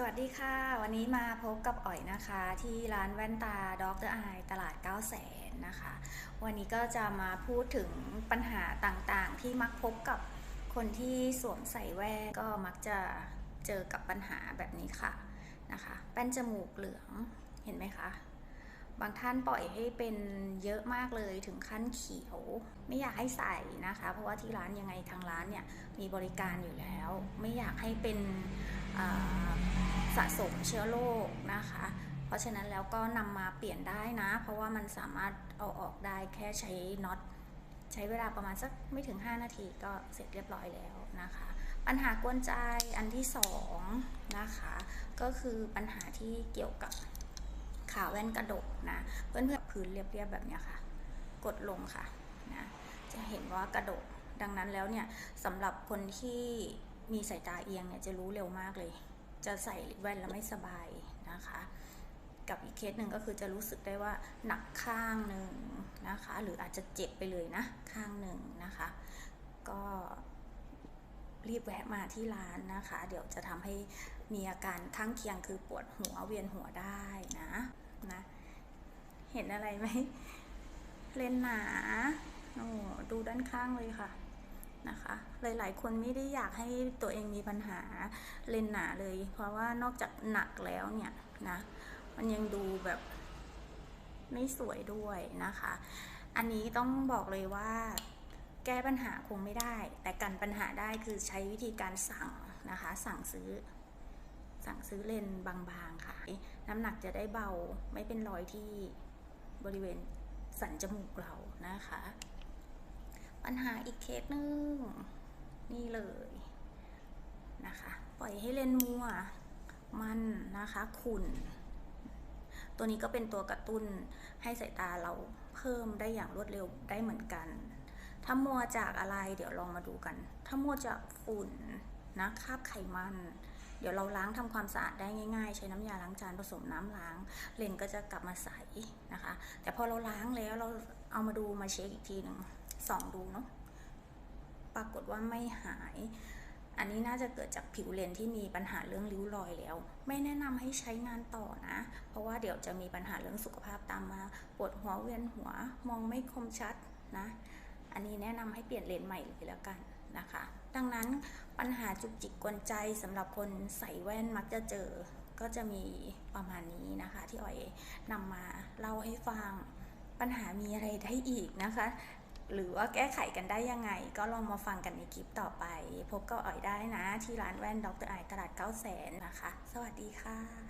สวัสดีค่ะ วันนี้มาพบกับอ๋อยนะคะ ที่ร้านแว่นตาด็อกเตอรไอตลาด 9 0 0 0 0นนะคะ วันนี้ก็จะมาพูดถึงปัญหาต่างๆ ที่มักพบกับคนที่สวมใส่แว่นก็มักจะเจอกับปัญหาแบบนี้ค่ะนะคะแป้นจมูกเหลืองเห็นไหมคะ บางท่านปล่อยให้เป็นเยอะมากเลยถึงขั้นเขียว ไม่อยากให้ใส่นะคะ เพราะว่าที่ร้านยังไงทางร้านเนี่ยมีบริการอยู่แล้ว ไม่อยากให้เป็น สะสมเชื้อโรคนะคะ เพราะฉะนั้นแล้วก็นำมาเปลี่ยนได้นะ เพราะว่ามันสามารถเอาออกได้แค่ใช้น็อตใช้เวลาประมาณสักไม่ถึง 5 นาทีก็เสร็จเรียบร้อยแล้วนะคะ ปัญหากวนใจอันที่สองนะคะก็คือปัญหาที่เกี่ยวกับขาแว่นกระดกนะเพื่อนเพื่อนๆพื้นเรียบๆแบบนี้ค่ะ กดลงค่ะนะจะเห็นว่ากระดกดังนั้นแล้วเนี่ยสำหรับคนที่ มีสายตาเอียงเนี่ยจะรู้เร็วมากเลย จะใส่แว่นแล้วไม่สบายนะคะ กับอีกเคสหนึ่งก็คือจะรู้สึกได้ว่าหนักข้างหนึ่งนะคะ หรืออาจจะเจ็บไปเลยนะข้างหนึ่งนะคะ ก็รีบแวะมาที่ร้านนะคะ เดี๋ยวจะทำให้มีอาการข้างเคียงคือปวดหัวเวียนหัวได้นะนะ เห็นอะไรไหมเลนส์หนาโอ้ดูด้านข้างเลยค่ะ นะคะ หลาย ๆ คนไม่ได้อยากให้ตัวเองมีปัญหาเลนหนาเลย เพราะว่านอกจากหนักแล้วเนี่ยนะ มันยังดูแบบไม่สวยด้วยนะคะ อันนี้ต้องบอกเลยว่าแก้ปัญหาคงไม่ได้ แต่กันปัญหาได้คือใช้วิธีการสั่งนะคะ สั่งซื้อ สั่งซื้อเลนบางๆค่ะ น้ำหนักจะได้เบาไม่เป็นรอยที่บริเวณสันจมูกเรานะคะ ปัญหาอีกเคสหนึ่งนี่เลยนะคะ ปล่อยให้เลนมัว มันนะคะขุ่นตัวนี้ก็เป็นตัวกระตุ้นให้สายตาเราเพิ่มได้อย่างรวดเร็วได้เหมือนกัน ถ้ามัวจากอะไรเดี๋ยวลองมาดูกัน ถ้ามัวจากฝุ่นนะคราบไขมัน เดี๋ยวเราล้างทำความสะอาดได้ง่ายๆ ใช้น้ำยาล้างจานผสมน้ำล้าง เลนก็จะกลับมาใสนะคะ แต่พอเราล้างแล้วเราเอามาดูมาเช็คอีกทีหนึ่งส่องดูเนาะปรากฏว่าไม่หาย อันนี้น่าจะเกิดจากผิวเลนที่มีปัญหาเรื่องริ้วรอยแล้ว ไม่แนะนำให้ใช้งานต่อนะ เพราะว่าเดี๋ยวจะมีปัญหาเรื่องสุขภาพตามมาปวดหัวเวียนหัวมองไม่คมชัดนะ อันนี้แนะนำให้เปลี่ยนเลนใหม่เลยแล้วกัน นะคะ ดังนั้นปัญหาจุกจิกกวนใจสำหรับคนใส่แว่นมักจะเจอก็จะมีประมาณนี้นะคะ ที่ออยนำมาเล่าให้ฟังปัญหามีอะไรได้อีกนะคะ หรือว่าแก้ไขกันได้ยังไง ก็ลองมาฟังกันในคลิปต่อไป พบกับออยได้นะ ที่ร้านแว่นดรไอตลาด9 0 0 0 0 0นะคะ สวัสดีค่ะ